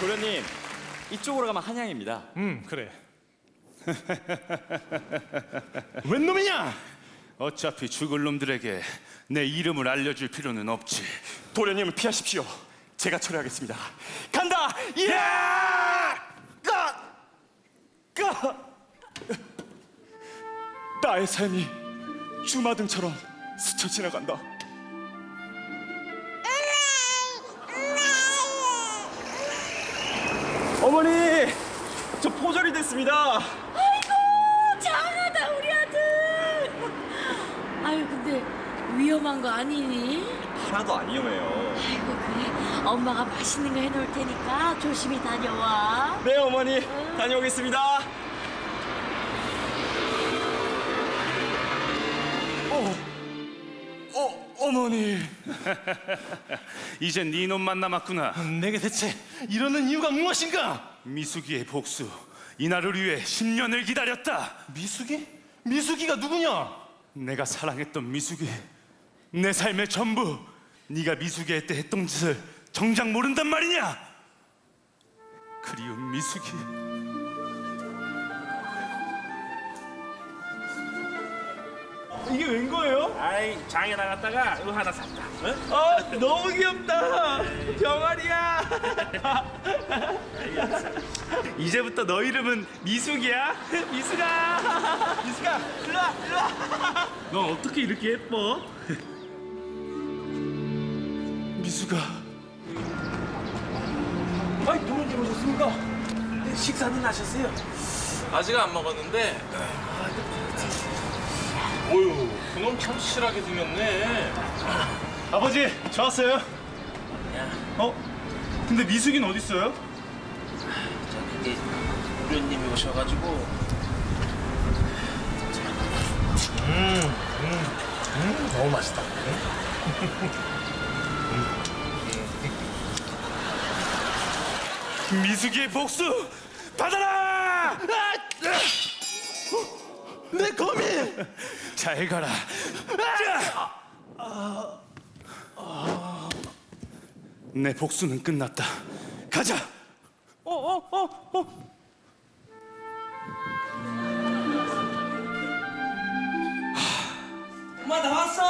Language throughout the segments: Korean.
도련님 이쪽으로 가면 한양입니다. 음 그래 웬 놈이냐 어차피 죽을 놈들에게 내 이름을 알려줄 필요는 없지. 도련님을 피하십시오. 제가 처리하겠습니다. 간다. 야! 까! 까! 나의 삶이 주마등처럼 스쳐 지나간다. 됐습니다. 장하다 우리 아들. 아유 근데 위험한 거 아니니? 하나도 안 위험해요. 아이고 그래. 엄마가 맛있는 거 해놓을 테니까 조심히 다녀와. 네, 어머니, 다녀오겠습니다. 어, 어, 어머니. 이제 네 놈만 남았구나. 내게 대체 이러는 이유가 무엇인가 미숙이의 복수. 이 날을 위해 10년을 기다렸다. 미숙이? 미숙이가 누구냐 내가 사랑했던 미숙이. 내 삶의 전부. 네가 미숙이할 때 했던 짓을 정작 모른단 말이냐? 그리운 미숙이. 이게 웬 거예요? 아이 장에 나갔다가 이거 하나 샀다. 어? 아, 너무 귀엽다. 병아리야. 이제부터 너 이름은 미숙이야. 미숙아. 미숙아, 일로 와, 일로 와. 너 어떻게 이렇게 예뻐? 미숙아. 아이, 누군지 오셨습니까? 식사는 하셨어요? 아직 안 먹었는데. 어휴, 그놈 참 실하게 생겼네. 아버지 저 왔어요. 야, 어? 근데 미숙이는 어디 있어요? 저기 부모님이 오셔가지고. 너무 맛있다. 미숙이의 복수 받아라! 내 거미 잘 가라. 내 복수는 끝났다. 가자. 엄마 나왔어.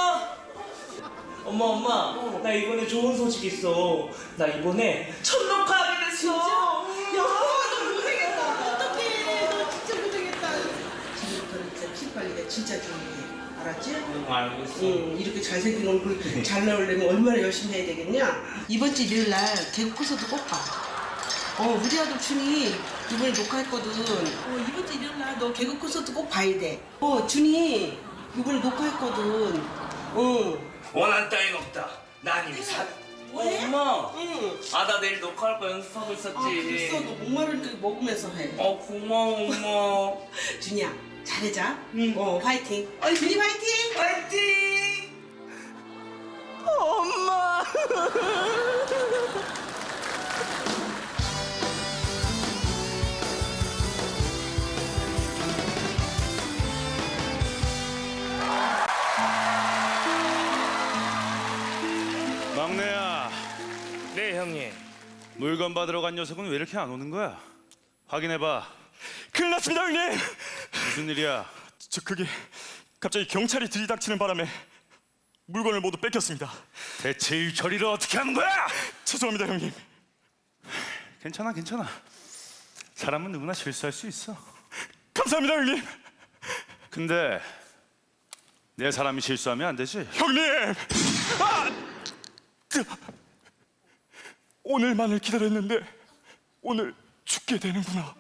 엄마 엄마 나 이번에 좋은 소식 있어. 나 이번에 첫 녹화하게 됐어. 야, 너 고생했다. 어떡해. 너 진짜 고생했다. 지금부터는 진짜 피 관리가 진짜 중요해. 알았지? 응 알겠어. 응, 이렇게 잘생긴 얼굴 잘 나오려면 얼마나 열심히 해야 되겠냐? 이번 주 일요일 날 개국 콘서트 꼭 봐. 어, 우리 아들 준이 이번에 녹화했거든. 어, 이번 주 일요일 날 너 개국 콘서트 꼭 봐야 돼. 어, 준이 이번에 녹화했거든. 응. 원한 따윈 없다. 난 이미 사. 왜? 엄마. 응. 아 나 내일 녹화할 거 연습하고 있었지. 아, 그랬어. 너 목마를 그 먹으면서 해. 어 고마워 엄마. 준이야, 잘해자. 어, 화이팅. 어, 준이 화이팅! 파이팅. 엄마. 막내야, 네 형님. 물건 받으러 간 녀석은 왜 이렇게 안 오는 거야? 확인해봐. 큰일 났습니다, 형님. 무슨 일이야? 저 그게 갑자기 경찰이 들이닥치는 바람에 물건을 모두 뺏겼습니다. 대체 일 처리를 어떻게 하는 거야? 죄송합니다, 형님. 괜찮아, 괜찮아. 사람은 누구나 실수할 수 있어. 감사합니다, 형님. 근데 내 사람이 실수하면 안 되지. 형님! 아! 뜨- 오늘만을 기다렸는데 오늘 죽게 되는구나.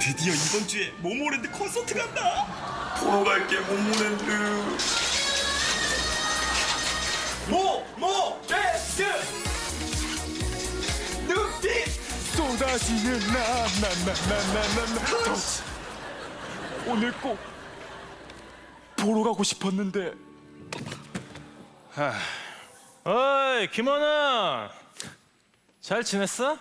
드디어 이번 주에 모모랜드 콘서트 간다. 보러 갈게 모모랜드. 모모랜드. 눈빛 쏟아지는 나나나나나나나. 오늘 꼭 보러 가고 싶었는데 어이 김원아 잘 지냈어?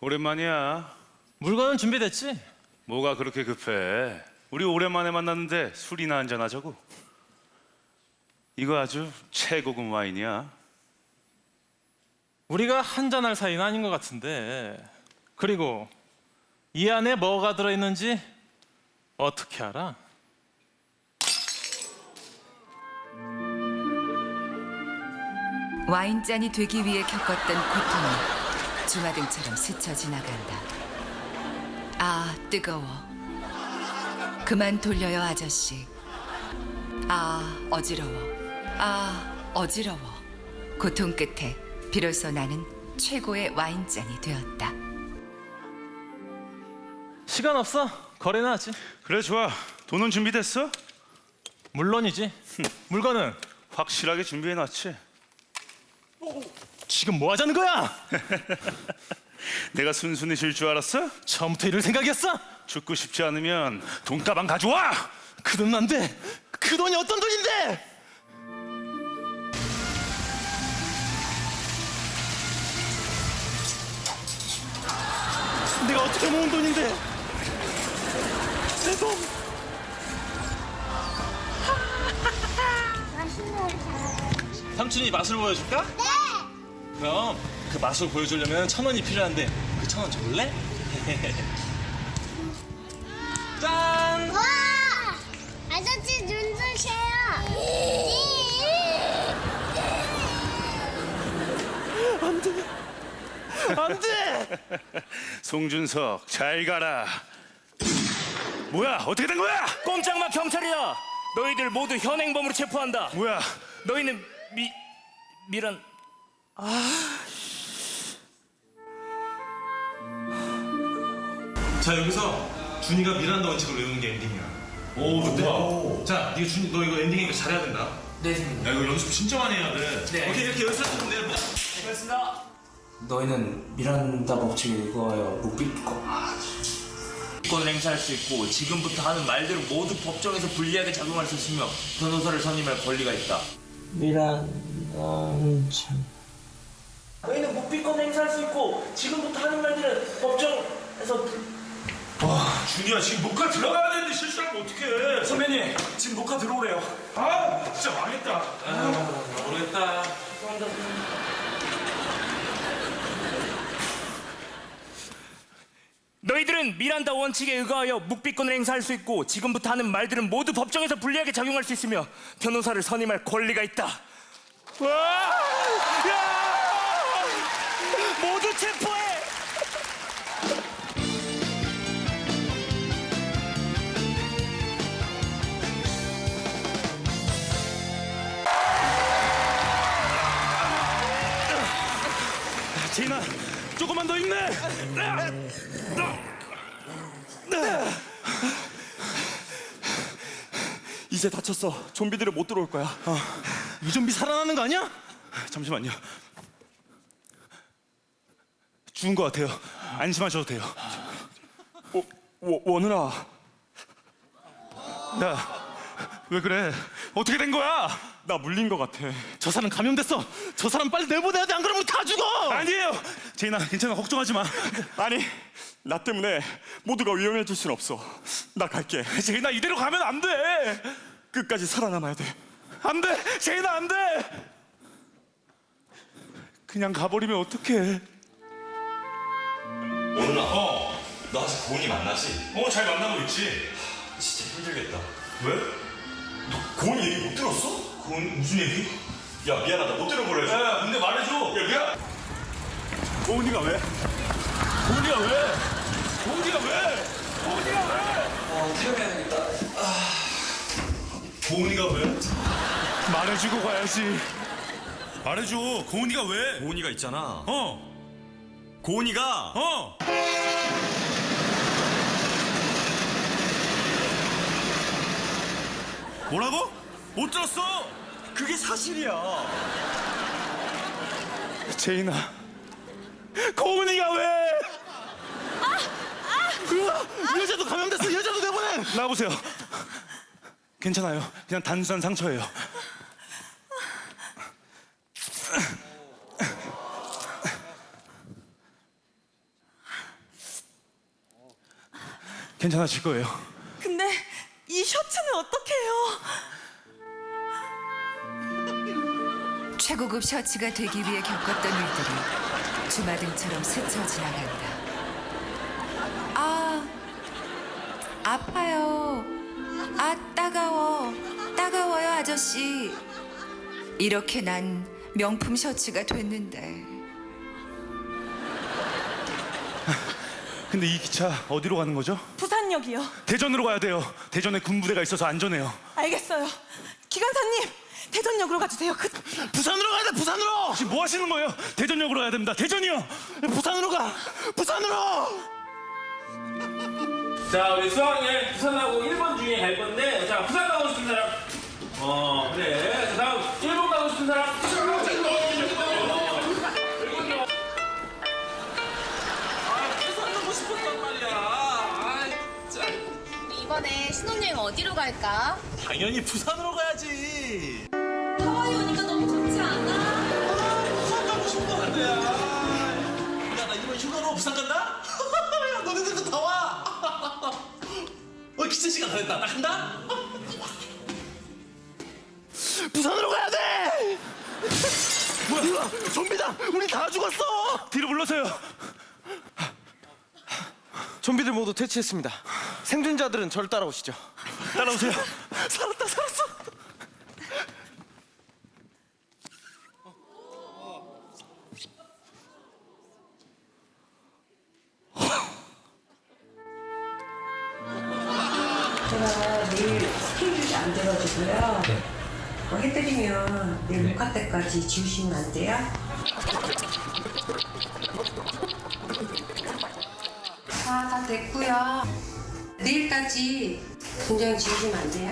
오랜만이야. 물건은 준비됐지? 뭐가 그렇게 급해? 우리 오랜만에 만났는데 술이나 한잔 하자고. 이거 아주 최고급 와인이야. 우리가 한잔할 사이는 아닌 것 같은데. 그리고 이 안에 뭐가 들어있는지 어떻게 알아? 와인잔이 되기 위해 겪었던 고통이 주마등처럼 스쳐 지나간다. 아, 뜨거워. 그만 돌려요, 아저씨. 아, 어지러워. 아, 어지러워. 고통 끝에 비로소 나는 최고의 와인잔이 되었다. 시간 없어. 거래나 하지. 그래 좋아. 돈은 준비됐어? 물론이지. 물건은 확실하게 준비해놨지. 지금 뭐 하자는 거야? 내가 순순히 질줄 알았어? 처음부터 이럴 생각이었어? 죽고 싶지 않으면 돈가방 가져와. 그 돈은 안 돼. 그 돈이 어떤 돈인데? 내가 어떻게 모은 돈인데? 내 돈. 삼촌이 맛을 보여줄까? 네! 그럼 그 맛을 보여주려면 천 원이 필요한데 그 천 원 줄래? 짠! 와! 아저씨 눈 주세요. 안 돼. 송준석 잘 가라. 뭐야 어떻게 된 거야? 꼼짝마 경찰이다! 너희들 모두 현행범으로 체포한다! 뭐야 너희는 미... 미란... 자 여기서 준이가 미란다 원칙을 외우는 게 엔딩이야. 오 좋다. 자, 네가 준이 너 이거 엔딩이니까 잘해야 된다. 네, 선생님. 야 이거 연습 진짜 많이 해야 돼. 네. 오케이 이렇게 연습 좀 내봐. 고맙습니다! 너희는 미란다 법칙을 읽어야 묵비권 권 행사할 수 있고 지금부터 하는 말들은 모두 법정에서 불리하게 작용할 수 있으며 변호사를 선임할 권리가 있다. 미란다 너희는 묵비권 행사할 수 있고 지금부터 하는 말들은 법정에서 준이야 지금 녹화 들어가야 되는데 실수하면 어떡해. 선배님 지금 녹화 들어오래요. 아 진짜 망했다. 모르겠다. 너희들은 미란다 원칙에 의거하여 묵비권을 행사할 수 있고 지금부터 하는 말들은 모두 법정에서 불리하게 작용할 수 있으며 변호사를 선임할 권리가 있다. 모 힘내. 이제 다쳤어. 좀비들은 못 들어올 거야. 이 좀비 살아나는 거 아니야? 잠시만요. 죽은 것 같아요. 안심하셔도 돼요. 어, 워, 원은아. 야 왜 그래? 어떻게 된 거야? 나 물린 것 같아. 저 사람 감염됐어. 저 사람 빨리 내보내야 돼. 안 그러면 다 죽어. 아니에요. 제인아 괜찮아 걱정하지 마. 아니, 나 때문에 모두가 위험해질 순 없어. 나 갈게. 제인아 이대로 가면 안 돼. 끝까지 살아남아야 돼. 안 돼. 제인아 안 돼. 그냥 가버리면 어떡해? 오늘 어. 너 아직 고은이 만나지? 어 잘 만나고 있지. 진짜 힘들겠다. 왜? 너 고은 얘기 못 들었어? 고은 무슨 얘기? 야 미안하다 못 들은 걸로 해줘. 야 근데 말해줘. 야 미안. 고은이가 왜? 고은이가 왜? 고은이가 왜? 고은이가 왜? 말해주고 가야지. 말해줘. 고은이가 왜? 고은이가 있잖아. 어. 고은이가 어. 뭐라고? 못 들었어. 그게 사실이야. 제인아. 고은이가 왜? 으아, 여자도 감염됐어. 여자도 내보내. 나와보세요. 괜찮아요. 그냥 단순한 상처예요. 괜찮아질 거예요. 최고급 셔츠가 되기 위해 겪었던 일들이 주마등처럼 스쳐 지나간다. 아, 아파요. 아, 따가워. 따가워요, 아저씨. 이렇게 난 명품 셔츠가 됐는데. 근데 이 기차 어디로 가는 거죠? 부산역이요. 대전으로 가야 돼요. 대전에 군부대가 있어서 안전해요. 알겠어요. 기관사님, 대전역으로 가주세요. 그... 부산으로 가야 돼. 부산으로. 지금 뭐 하시는 거예요? 대전역으로 가야 됩니다. 대전이요. 부산으로 가. 부산으로. 자 우리 수학여행 부산 가고 1번 중에 갈 건데 자 부산 가고 싶은 사람 어 그래 자 다음 1번 가고 싶은 사람 이번에 신혼여행 어디로 갈까? 당연히 부산으로 가야지. 로 부산 간다? 야, 너네들도 다 와. 어, 기차 시간 다 됐다. 나 간다? 부산으로 가야 돼. 뭐야? 좀비다. 우리 다 죽었어. 뒤로 물러서요. 좀비들 모두 퇴치했습니다. 생존자들은 절 따라오시죠. 따라오세요. 살았다, 살았어. 뭐 해드리면 내일 녹화 때까지 지우시면 안 돼요? 다, 다 됐고요. 내일까지 분장 지우시면 안 돼요?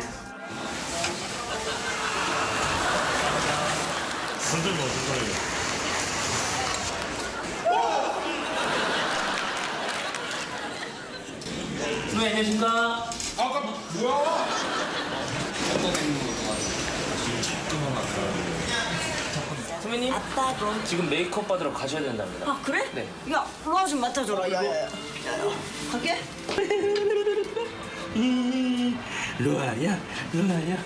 선생님 어떤 거예요? 네 안녕하십니까 선배님 아따, 그럼. 지금 메이크업 받으러 가셔야 된답니다 아, 그래? 네. 야, 브라우 좀 맡아줘라. 야, 야, 야. 야, 야. 갈게. 루아야 루아야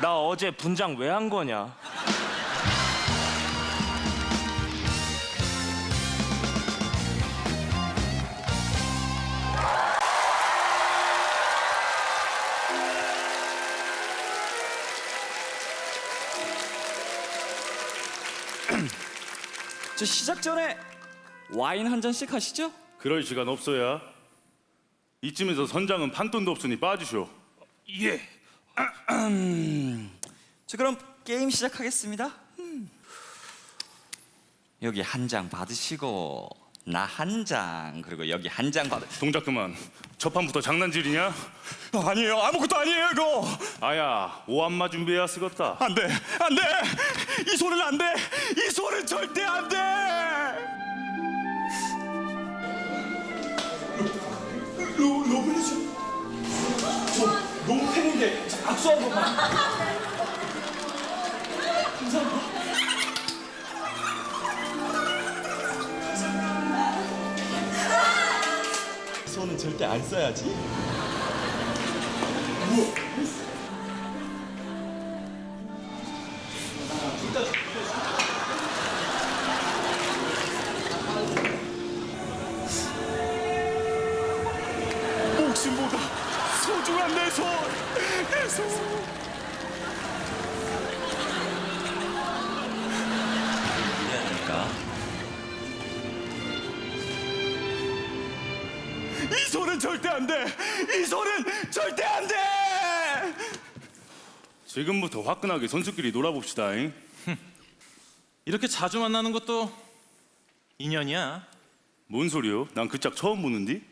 나 어제 분장 왜 한 거냐 저 시작 전에 와인 한 잔씩 하시죠? 그럴 시간 없어야. 이쯤에서 선장은 판돈도 없으니 빠지쇼. 예 저 그럼 게임 시작하겠습니다. 여기 한 장 받으시고 나 한 장 그리고 여기 한 장 받으. 동작 그만. 첫 판부터 장난질이냐? 아니에요 아무것도 아니에요 이거. 아야, 오한마 준비해야 쓰겄다. 안 돼 안 돼 이 손은 안돼 이 손은 절대 안돼. 로 로블리즈. 저 너무 팬인데 악수 한 번만. 절대 안 써야지. 손은 절대 안 돼. 이 손은 절대 안 돼. 지금부터 화끈하게 선수끼리 놀아봅시다 잉. 이렇게 자주 만나는 것도 인연이야. 뭔 소리요? 난 그 짝 처음 보는디?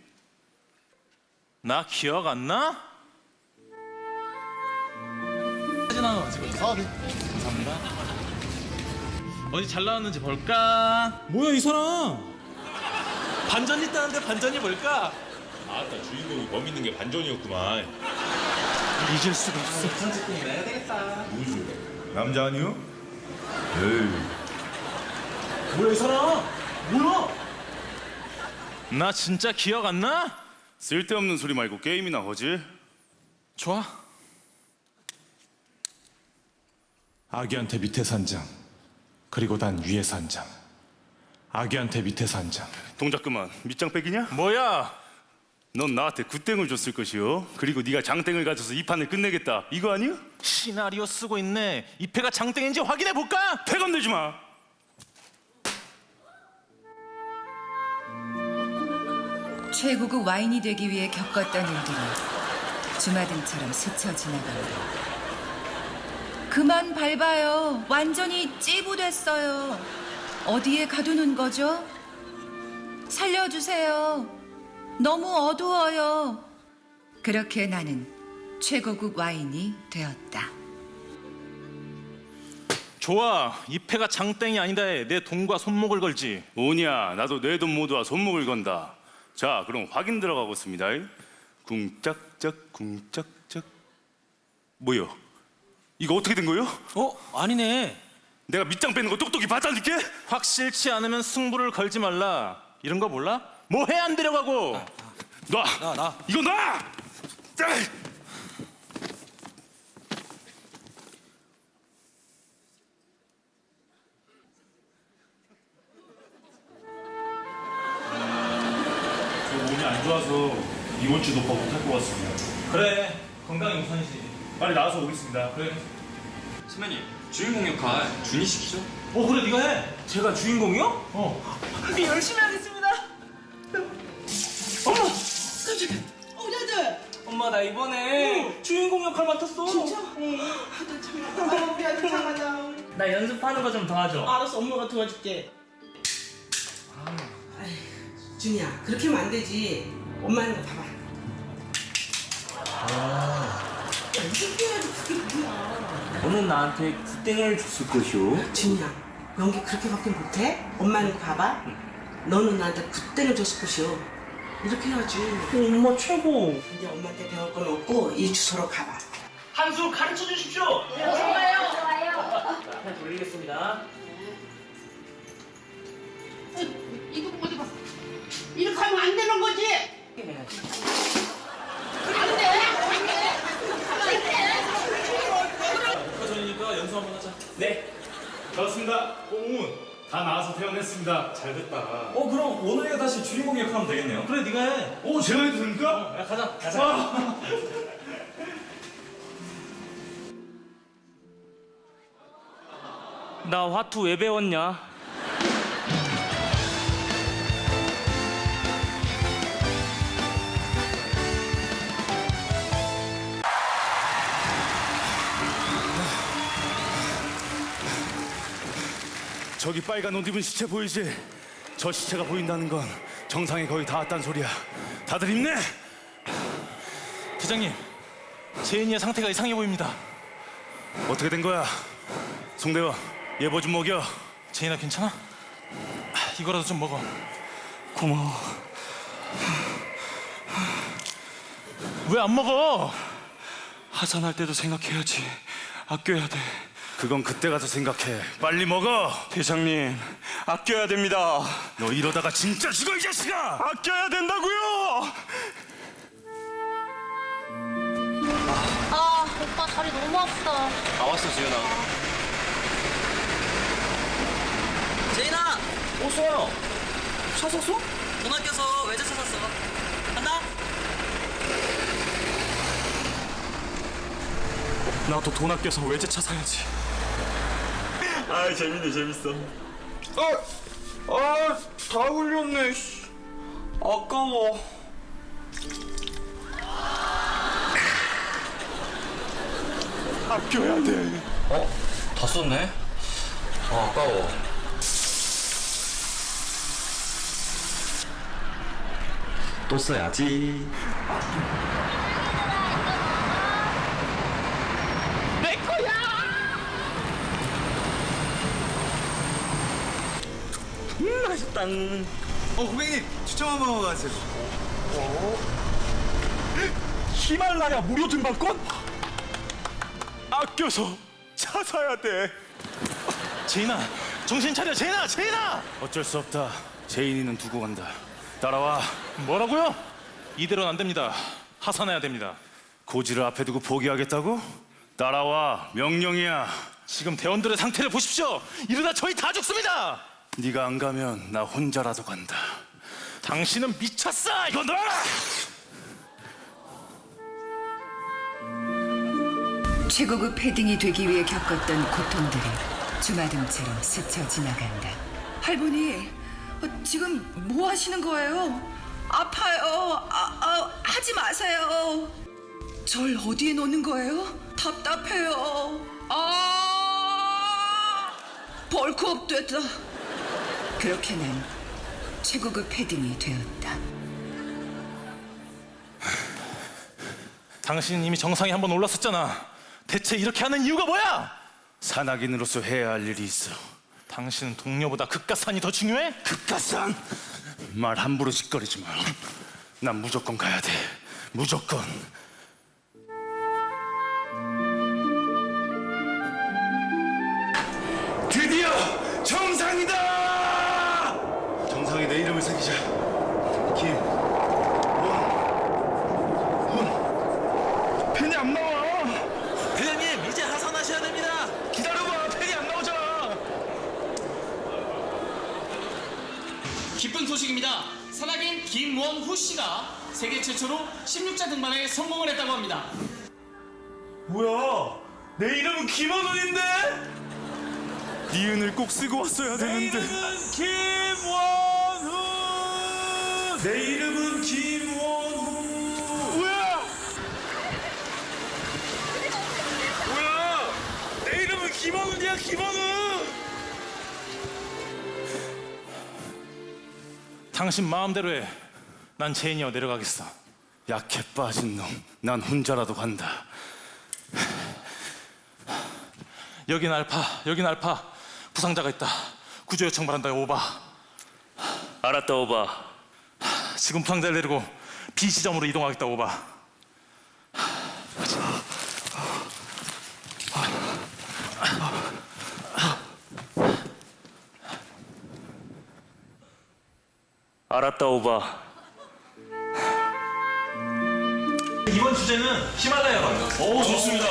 나 기억 안 나? 사진 하나 만 찍어줘. 아, 네. 감사합니다. 어디 잘 나왔는지 볼까? 뭐야 이 사람? 반전 있다는데 반전이 뭘까? 아까 주인공이 범 있는 게 반전이었구만. 잊을 수가 없어. 남자 아니요? 에이. 뭐야 이 사람? 뭐야? 나 진짜 기억 안 나? 쓸데없는 소리 말고 게임이나 하지. 좋아. 아기한테 밑에서 한 장, 그리고 난 위에서 한 장. 아기한테 밑에서 한 장. 동작 그만. 밑장 빼기냐? 뭐야? 넌 나한테 굿땡을 줬을 것이요. 그리고 네가 장땡을 가져서 이 판을 끝내겠다. 이거 아니야? 시나리오 쓰고 있네. 이 패가 장땡인지 확인해 볼까? 패건 되지 마. 최고급 와인이 되기 위해 겪었던 일들이 주마등처럼 스쳐 지나간다. 그만 밟아요. 완전히 찌부됐어요. 어디에 가두는 거죠? 살려주세요. 너무 어두워요. 그렇게 나는 최고급 와인이 되었다. 좋아. 이 패가 장땡이 아니다 해. 내 돈과 손목을 걸지. 오냐, 나도 내 돈 모두와 손목을 건다. 자, 그럼 확인 들어가겠습니다. 궁짝짝, 궁짝짝. 뭐요? 이거 어떻게 된 거요? 어? 아니네. 내가 밑장 빼는 거 똑똑히 봤다니까? 확실치 않으면 승부를 걸지 말라. 이런 거 몰라? 뭐해 안 데려가고? 놔! 나, 나. 이거 놔! 에이! 저 몸이 안 좋아서 이번 주 녹화 못할 것 같습니다. 그래. 건강이 우선이지. 빨리 나와서 오겠습니다. 그래. 선배님 주인공 역할 준이 시키죠? 어 그래 네가 해. 제가 주인공이요? 어. 열심히 하겠습니다. 깜짝이야. 어 여자들 엄마 나 이번에 주인공 역할 맡았어. 진짜? 나 정말 아, 우리 아들 장하다 나 연습하는 거 좀 도와줘. 알았어 엄마가 도와줄게. 아이, 준이야 그렇게 하면 안 되지. 엄마 하는 거 봐봐. 야 이렇게 해야지 그게 뭐야? 너는 나한테 굿땡을 줬을 것이오. 준이야 연기 그렇게밖에 못해? 엄마 하는 거 봐봐. 너는 나한테 굿땡을 줬을 것이오 이렇게 해야지 엄마 최고. 이제 엄마한테 배울 건 없고 이 주소로 가봐 한수 가르쳐 주십시오. 좋아요, 좋아요. 자, 돌리겠습니다. 이거 어디 봐. 이렇게 하면 안 되는 거지. 안 돼. 아까 전이니까 연습 한번 하자. 네. 좋습니다. 오문 다 나와서 퇴원했습니다. 잘 됐다. 어 그럼 오늘이가 다시 주인공 역할하면 되겠네요. 그래 네가 해. 오, 제가 해도 됩니까? 야 가자. 가자. 나 화투 왜 배웠냐? 저기 빨간 옷 입은 시체 보이지? 저 시체가 보인다는 건 정상에 거의 다 왔단 소리야. 다들 힘내! 대장님, 제인이의 상태가 이상해 보입니다. 어떻게 된 거야? 송대원, 얘 뭐 좀 먹여. 제인아 괜찮아? 이거라도 좀 먹어. 고마워. 왜 안 먹어? 하산할 때도 생각해야지. 아껴야 돼. 그건 그때 가서 생각해. 빨리 먹어! 대장님, 아껴야 됩니다. 너 이러다가 진짜 죽어, 이 자식아! 아껴야 된다고요. 아, 오빠 다리 너무 아프다. 나왔어 지은아. 제인아, 오 쏘요. 차 샀어? 돈 아껴서 외제차 샀어. 간다. 나도 돈 아껴서 외제차 사야지. 아, 재밌네, 재밌어. 아, 아, 다 흘렸네. 씨. 아까워. 아껴야 돼. 어? 다 썼네. 아 아까워. 또 써야지. 내 거야. 음, 맛있다. 어, 고객님 추첨 한번 하세요. 히말라야 무료 등반권? 아껴서 차 사야 돼. 제인아, 정신 차려. 제인아, 제인아. 어쩔 수 없다. 제인이는 두고 간다. 따라와. 뭐라고요? 이대로는 안 됩니다. 하산해야 됩니다. 고지를 앞에 두고 포기하겠다고? 따라와 명령이야 지금 대원들의 상태를 보십시오. 이러다 저희 다 죽습니다. 네가 안 가면 나 혼자라도 간다 당신은 미쳤어. 이거 놔. 최고급 패딩이 되기 위해 겪었던 고통들이 주마등처럼 스쳐 지나간다. 할머니, 어, 지금 뭐 하시는 거예요? 아파요. 아, 아, 하지 마세요. 절 어디에 놓는 거예요? 답답해요. 아, 벌크업 됐다. 그렇게 난 최고급 패딩이 되었다. 당신 이미 정상에 한 번 올랐었잖아. 대체 이렇게 하는 이유가 뭐야? 산악인으로서 해야 할 일이 있어 당신은 동료보다 극가산이 더 중요해? 극가산 말 함부로 짓거리지 마 난 무조건 가야 돼 무조건 최초로 16자 등반에 성공을 했다고 합니다. 뭐야? 내 이름은 김원훈인데? 니은을 꼭 쓰고 왔어야 되는데. 김원후. 내 이름은 김원훈. 뭐야? 뭐야? 내 이름은 김원훈이야, 김원훈. 당신 마음대로 해. 난 제인이어 내려가겠어. 약해 빠진 놈. 난 혼자라도 간다. 여긴 알파, 여긴 알파. 부상자가 있다. 구조 요청 바란다, 오바. 알았다 오바 지금 부상자를 내리고 B 지점으로 이동하겠다, 오바. 알았다 오바 이번 주제는 히말라야 가오 좋습니다.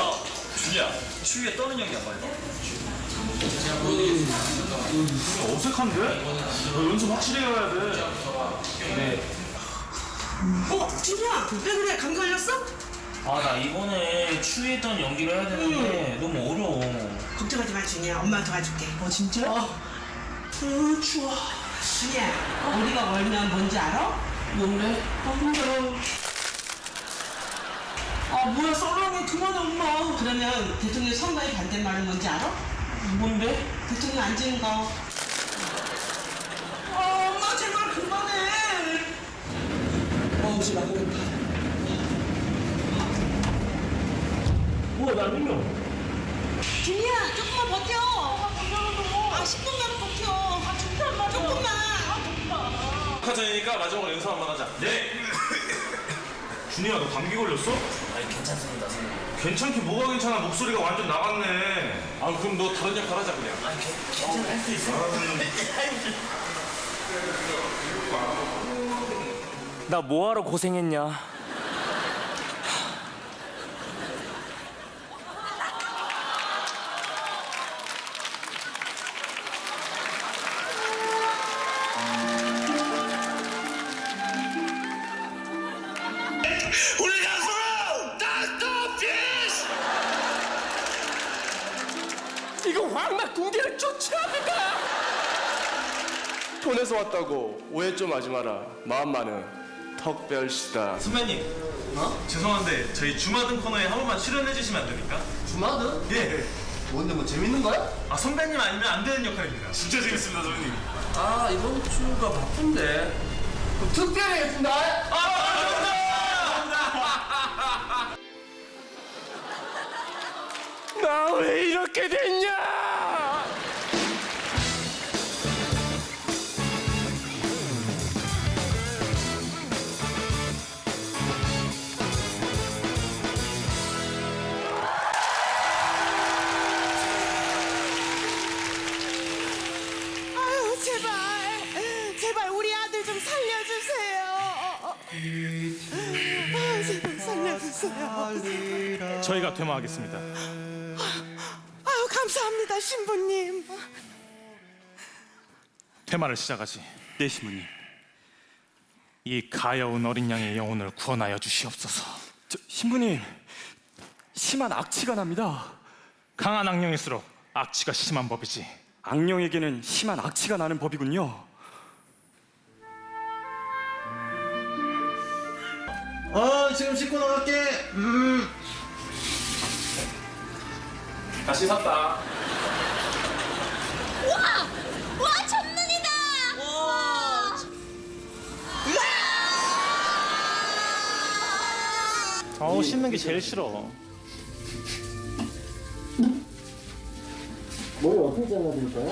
준이야 추위에 떠는 연기 한번 해봐. 어색한데? 너 연습 확실히 해야 돼. 어, 준이야, 왜 그래? 감 걸렸어? 아 나 이번에 추위했던 연기를 해야 되는데 너무 어려워. 걱정하지 마, 준이야. 엄마 도와줄게. 어, 진짜? 어. 어, 추워. 준이야, 우리가 월면 뭔지 알아? 뭔데? 어, 힘들어. 아, 뭐야, 썰렁해. 그만해, 엄마. 그러면 대통령 선거의 반대말은 뭔지 알아? 뭔데? 대통령 앉은 거. 아, 엄마, 제발 그만해. 어, 지금 안 그랬다. 뭐야 나 민경 준이야, 조금만 버텨. 아, 10분만 버텨. 아, 조금만. 조금만. 아까 마지막으로 연습 한번 하자. 네. 준이야, 너 감기 걸렸어? 아니 괜찮습니다 선생님. 괜찮긴 뭐가 괜찮아. 목소리가 완전 나갔네. 아, 그럼 너 다른 역할 하자, 그냥. 아니 괜- 괜찮아 할수 있어. 나 뭐하러 고생했냐 왔다고 오해 좀 하지 마라. 마음만은 턱별시다. 선배님, 어? 죄송한데 저희 주마등 코너에 한 번만 출연해 주시면 안 됩니까? 주마등? 예. 뭔데 뭐 재밌는 거야? 아 선배님 아니면 안 되는 역할입니다. 진짜 재밌습니다, 선배님. 아 이번 주가 바쁜데. 그럼 특별히 해준다. 나 왜 이렇게 됐냐? 살려주세요. 저희가 퇴마하겠습니다. 아유 감사합니다 신부님. 퇴마를 시작하지. 네 신부님. 이 가여운 어린 양의 영혼을 구원하여 주시옵소서. 저 신부님 심한 악취가 납니다. 강한 악령일수록 악취가 심한 법이지. 악령에게는 심한 악취가 나는 법이군요. 어 지금 씻고 나갈게 음. 다시 샀다 와! 와, 첫눈이다! 와! 어우 씻는 게 제일 싫어. 머리 어떻게 잘라드릴까요?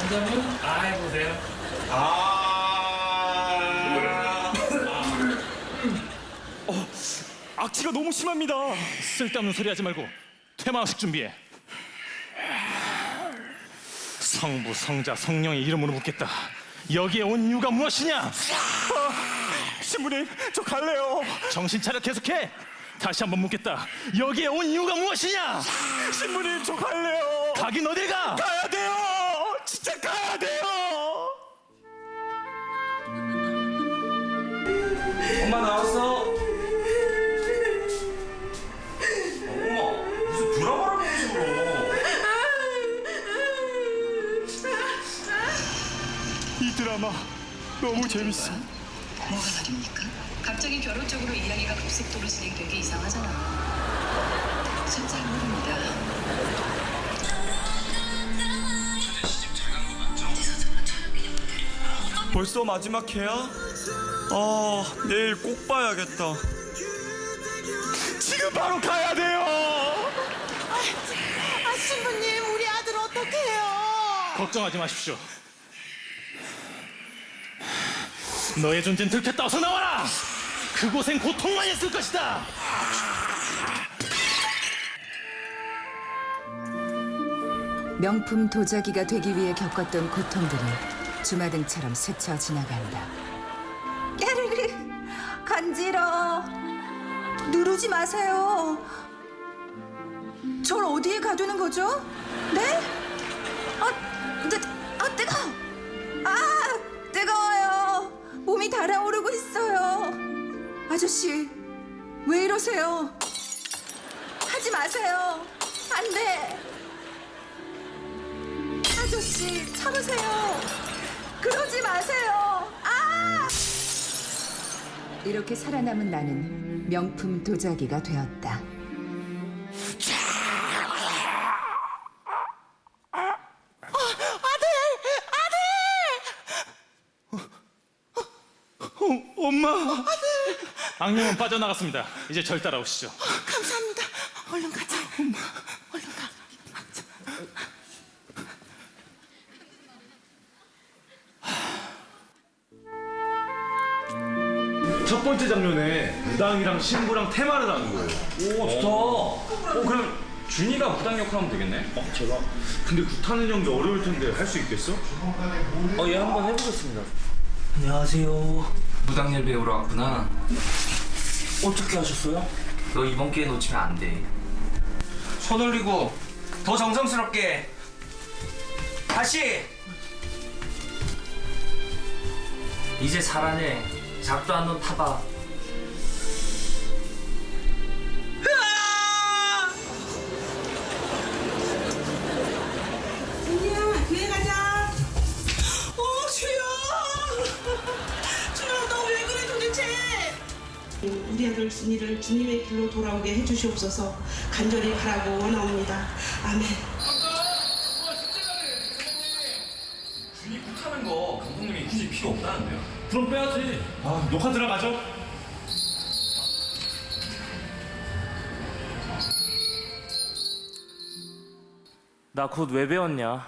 원장님 아 해보세요 악취가 너무 심합니다. 쓸데없는 소리 하지 말고 퇴마식 준비해. 성부, 성자, 성령의 이름으로 묻겠다. 여기에 온 이유가 무엇이냐? 신부님 저 갈래요. 정신 차려 계속해. 다시 한번 묻겠다. 여기에 온 이유가 무엇이냐? 신부님 저 갈래요. 가긴 어딜 가? 가야 돼요. 진짜 가야 돼요. 엄마 나왔어. 너무 재밌어. 뭐가 말입니까? 갑자기 결혼 쪽으로 이야기가 급속도로 진행되기 이상하잖아. 진짜 모릅니다. 벌써 마지막 회야? 아 내일 꼭 봐야겠다. 지금 바로 가야 돼요. 아 신부님 우리 아들 어떡해요? 걱정하지 마십시오. 너의 존재는 들켰다. 어서 나와라. 그곳엔 고통만 있을 것이다. 명품 도자기가 되기 위해 겪었던 고통들이 주마등처럼 스쳐 지나간다. 야르르 간지러 누르지 마세요 절 어디에 가두는 거죠? 네? 달아오르고 있어요. 아저씨 왜 이러세요? 하지 마세요. 안 돼. 아저씨 참으세요. 그러지 마세요. 아! 이렇게 살아남은 나는 명품 도자기가 되었다. 엄마. 악령은 빠져나갔습니다. 이제 절 따라오시죠. 감사합니다. 얼른 가자. 엄마 얼른 가. 첫 번째 장면에 무당이랑 신부랑 테마를 하는 거예요. 오 좋다. 어 그럼 준이가 무당 역할 하면 되겠네. 어, 제가. 근데 구타는 연기 어려울 텐데 할 수 있겠어? 어 예 한번 해보겠습니다 안녕하세요 무당 예배 오러 왔구나. 어떻게 하셨어요? 너 이번 기회 놓치면 안 돼. 손 올리고 더 정성스럽게. 다시. 이제 잘하네. 작도 안 놓은 타봐. 이를 주님의 길로 돌아오게 해주시옵소서 간절히 바라고 원하옵니다. 아멘. 준이 굿하는 거 감독님이 굳이 필요 없다는데요. 그럼 빼야지. 아, 녹화 들어가죠? 나 곧 왜 배웠냐